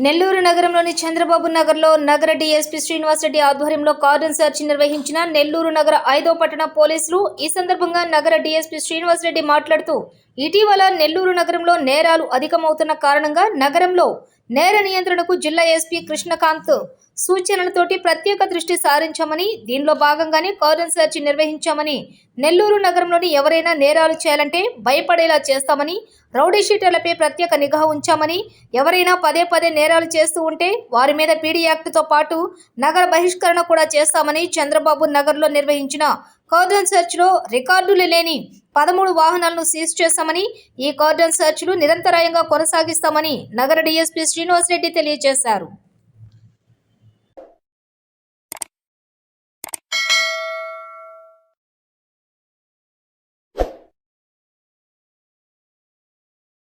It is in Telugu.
నెల్లూరు నగరంలోని చంద్రబాబు నగర్లో నగర డీఎస్పీ శ్రీనివాసరెడ్డి ఆధ్వర్యంలో కార్డన్ సెర్చ్ నిర్వహించిన నెల్లూరు నగర ఐదో పట్టణ పోలీసులు ఈ సందర్భంగా నగర డీఎస్పీ శ్రీనివాసరెడ్డి మాట్లాడుతూ ఇటీవల నెల్లూరు నగరంలో నేరాలు అధికమవుతున్న కారణంగా నగరంలో నేర నియంత్రణకు జిల్లా ఎస్పీ కృష్ణకాంత్ సూచనలతోటి ప్రత్యేక దృష్టి సారించామని దీనిలో భాగంగానే కార్డన్ సెర్చ్ నిర్వహించామని నెల్లూరు నగరంలోని ఎవరైనా నేరాలు చేయాలంటే భయపడేలా చేస్తామని రౌడీ షీటర్లపై ప్రత్యేక నిఘా ఉంచామని ఎవరైనా పదే పదే నేరాలు చేస్తూ ఉంటే వారి మీద పీడీ యాక్ట్తో పాటు నగర బహిష్కరణ కూడా చేస్తామని చంద్రబాబు నగర్లో నిర్వహించిన కార్డన్ సెర్చ్లో రికార్డులు లేని పదమూడు వాహనాలను సీజ్ చేశామని ఈ కార్డన్ సెర్చ్లు నిరంతరాయంగా కొనసాగిస్తామని నగర డీఎస్పీ శ్రీనివాసరెడ్డి తెలియజేశారు.